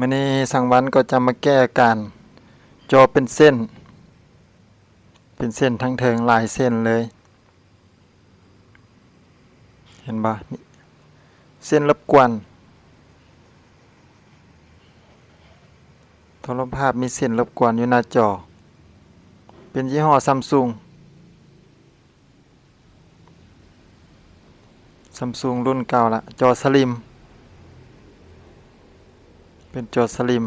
มื่อนี้สังวันก็จะมาแก้อาการจอเป็นเส้น เป็นเส้นทั้งเทิงหลายเส้นเลย เห็นปะนี่เส้นรบกวนโทรภาพมีเส้นรบกวนอยู่หน้าจอ เป็นยี่ห้อซัมซุงซัมซุงรุ่นเก่าละจอสลิม เป็นจอสลิม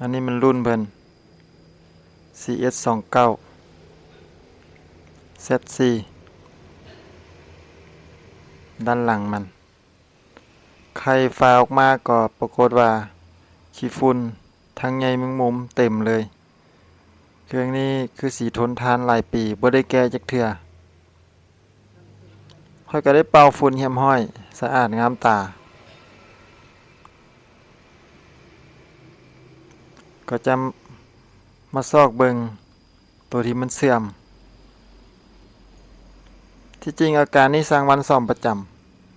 อันนี้มันรุ่นเพิ่น CS 2 9 ZC ด้านหลังมันใครฟาออกมาก็ปรากฏว่าขี้ฝุ่นทั้งใหญ่มึงมุมเต็มเลย เครื่องนี้คือสีทนทานหลายปีบ่ได้แก้จักเทื่อค่อยก็ได้เป่าฝุ่นเหี่ยมห้อย สะอาดงามตา ก็จะมาซอกเบิงตัวที่มันเสื่อม ที่จริงอาการนี้สร้างวันซ่อมประจ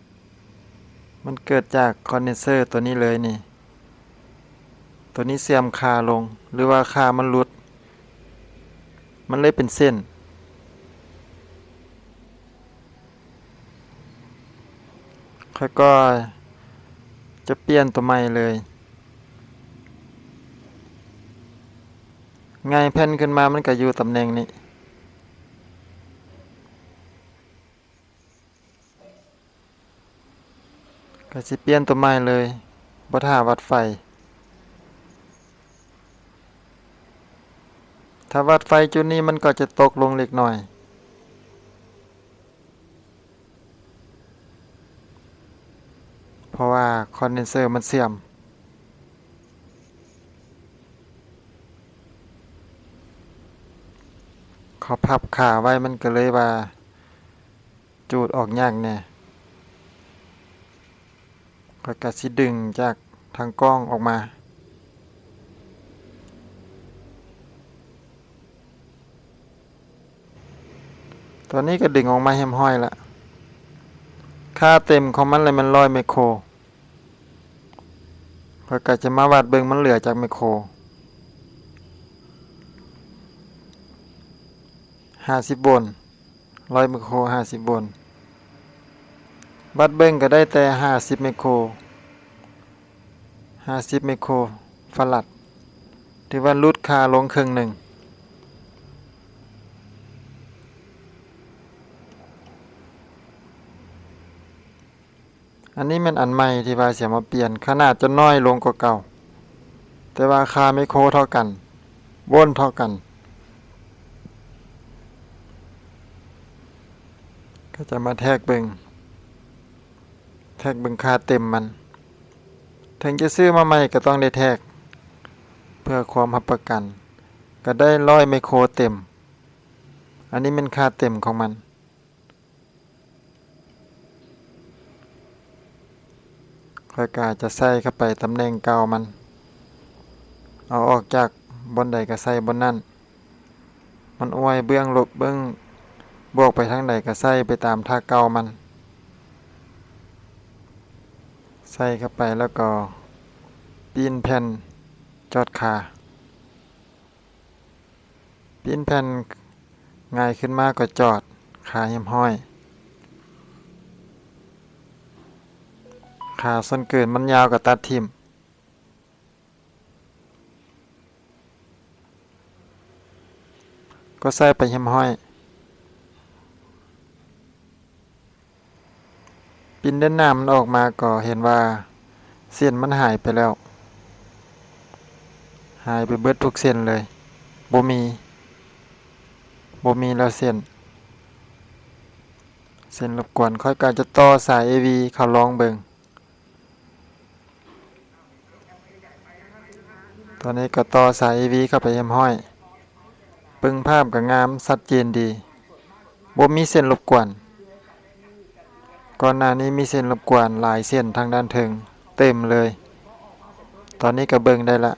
ำมันเกิดจากคอนเดนเซอร์ตัวนี้เลยนี่ ตัวนี้เสื่อมคาลงหรือว่าคามันหลุด มันเลยเป็นเส้นค่อยก็จะเปลี่ยนตัวใหม่เลย ไงแผ่นขึ้นมามันก็อยู่ตำแหน่งนี้ ก็สิเปลี่ยนตัวใหม่เลยบ่ท่าวัดไฟ ถ้าวัดไฟจุดนี้มันก็จะตกลงเล็กน้อยเพราะว่าคอนเดนเซอร์มันเสื่อม เขาพับขาไว้มันก็เลยว่า จูดออกยากแน่ก็กระสิดึงจากทางกล้องออกมาตัวนี้ก็ดึงออกมาแฮมห้อยละค่าเต็มของมันเลยมันร้อยไมโครก็กะจะมาวัดเบิงมันเหลือจากไมโคร ห้าสิบบนร้อยไมโครห้าสิบบน บัดเบิ้งก็ได้แต่ห้าสิบไมโครห้าสิบไมโครฟลัดถือว่าลุดคาลงครึ่งหนึ่งอันนี้มันอันใหม่ที่ว่าเสียมาเปลี่ยนขนาดจะน้อยลงกว่าเก่า แต่ว่าคาไมโครเท่ากันวนเท่ากัน ก็จะมาแทกเบิงแทกเบิงค่าเต็มมัน ถึงจะซื้อมาใหม่ก็ต้องได้แทก เพื่อความรับประกัน ก็ได้ร้อยไมโครเต็ม อันนี้เป็นค่าเต็มของมันค่อยกาจะใส่เข้าไปตำแหน่งเก่ามัน เอาออกจากบนใดก็ใส่บนนั่น มันอวยเบื้องลบเบื้อง บวกไปทางใดก็ใส่ไปตามท่าเก่ามัน ใส่เข้าไปแล้วก็ปีนแผ่นจอดขาปีนแผ่นง่ายขึ้นมากก็จอดขาเหี่ยมห้อย ขาส่วนเกินมันยาวกับตัดทิมก็ใส่ไปเหี่ยมห้อย ปินด้านหน้ามันออกมาก็เห็นว่า เส้นมันหายไปแล้ว หายไปเบิดทุกเส้นเลยบ่มีบ่มีแล้วเส้น เส้นรบกวนค่อยการจะต่อสาย AV เข้าลองเบิงตอนนี้ก็ต่อสาย AV เข้าไปเอ็มห้อยปึงภาพกับงามชัดเจนดีบ่มีเส้นรบกวน ก่อนหน้านี้มีเส้นรบกวนหลายเส้นทางด้านเทิงเต็มเลย ตอนนี้ก็เบิงได้ละ